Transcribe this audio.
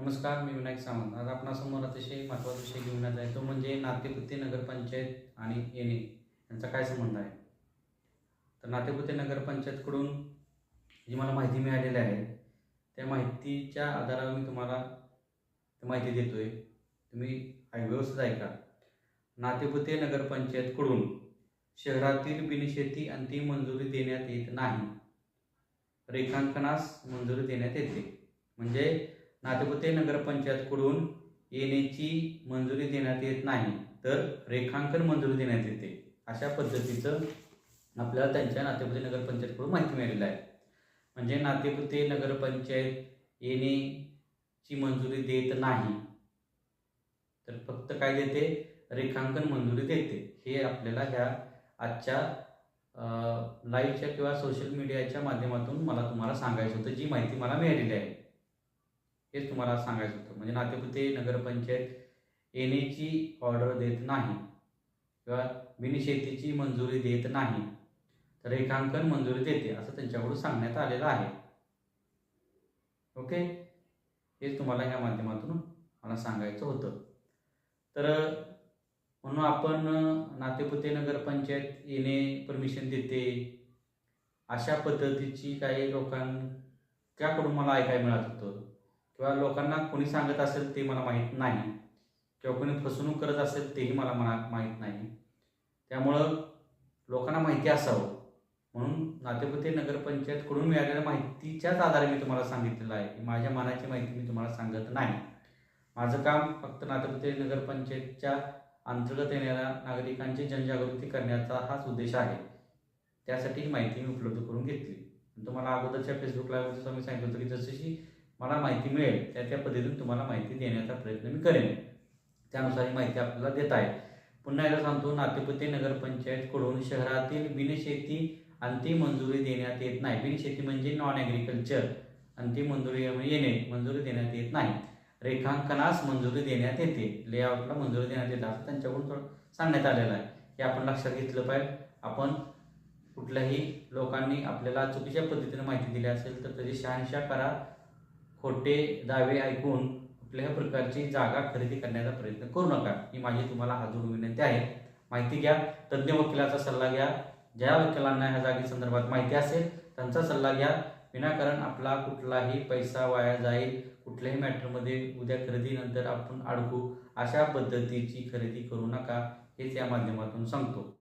नमस्कार मी विनायक सावंत. आज आपणासमोर अतिशय महत्त्वाचा विषय घेऊन येत आहे. तो म्हणजे नातेपुते नगरपंचायत आणि येणे. यांचा काय संबंध आहे? तर नातेपुते नगरपंचायतकडून जी मला माहिती मिळालेली आहे त्या माहितीच्या आधारावर मी तुम्हाला ती माहिती देतो आहे तुम्ही व्यवस्थित ऐका. नातेपुते नगरपंचायतकडून शहरातील बिनशेती अंतिम मंजुरी देण्यात येत नाही. रेखांकनास मंजुरी देण्यात येते. म्हणजे नातेपुते नगरपंचायतकडून येण्याची मंजुरी देण्यात येत नाही तर रेखांकन मंजुरी देण्यात येते. अशा पद्धतीचं आपल्याला त्यांच्या नातेपुते नगरपंचायतकडून माहिती मिळालेली आहे. म्हणजे नातेपुते नगरपंचायत येण्याची मंजुरी देत नाही तर फक्त काय देते? रेखांकन मंजुरी देते. हे आपल्याला ह्या आजच्या लाईव्हच्या किंवा सोशल मीडियाच्या माध्यमातून मला तुम्हाला सांगायचं होतं जी माहिती मला मिळालेली आहे. हेच तुम्हाला सांगायचं होतं. म्हणजे नातेपुते नगरपंचायत येण्याची ऑर्डर देत नाही किंवा बिनशेतीची मंजुरी देत नाही तर रेखांकन मंजुरी देते असं त्यांच्याकडून सांगण्यात आलेलं आहे. ओके? हेच तुम्हाला ह्या माध्यमातून मला सांगायचं होतं. तर म्हणून आपण नातेपुते नगरपंचायत येणे परमिशन देते. अशा पद्धतीची काही लोकांच्याकडून मला ऐकायला मिळत होतं. किंवा लोकांना कोणी सांगत असेल ते मला माहीत नाही किंवा कोणी फसवणूक करत असेल तेही मला मना माहीत नाही. त्यामुळं लोकांना माहिती असावं. म्हणून नातेपुते नगरपंचायतकडून मिळालेल्या माहितीच्याच आधारे मी तुम्हाला सांगितलेलं आहे. की माझ्या मनाची माहिती मी तुम्हाला सांगत नाही. माझं काम फक्त नातेपुते नगरपंचायतच्या अंतर्गत येणाऱ्या नागरिकांची जनजागृती करण्याचा हाच उद्देश आहे. त्यासाठी ही माहिती मी उपलब्ध करून घेतली. तुम्हाला अगोदरच्या फेसबुक लाईव्हमध्ये मी सांगितलं होतं की जशी मला माहिती मिळेल. त्या त्या पद्धतीने तुम्हाला माहिती देण्याचा प्रयत्न मी करेन. त्यानुसार ही माहिती आपल्याला देत आहे पुन्हा एकदा सांगतो नातेपुते नगरपंचायतकडून शहरातील बिनशेती अंतिम मंजुरी देण्यात येत नाही. बिनशेती म्हणजे नॉन ॲग्रिकल्चर अंतिम मंजुरी म्हणजे येणे मंजुरी देण्यात येत नाही. रेखांकनास मंजुरी देण्यात येते. लेआउटला मंजुरी देण्यात येते. असं त्यांच्याकडून थोडं सांगण्यात आलेलं आहे. हे आपण लक्षात घेतलं पाहिजे. आपण कुठल्याही लोकांनी आपल्याला चुकीच्या पद्धतीने माहिती दिली असेल तर त्याची शहानिशा करा. खोटे दावे ऐकून कुठल्याही प्रकारची जागा खरेदी करण्याचा प्रयत्न करू नका. ही माझी तुम्हाला अजून विनंती आहे. माहिती घ्या तज्ज्ञ वकिलाचा सल्ला घ्या. ज्या वकिलांना ह्या जागे संदर्भात माहिती असेल त्यांचा सल्ला घ्या. विनाकारण आपला कुठलाही पैसा वाया जाईल. कुठल्याही मॅटरमध्ये उद्या खरेदीनंतर आपण अडकू. अशा पद्धतीची खरेदी करू नका हेच या माध्यमातून सांगतो.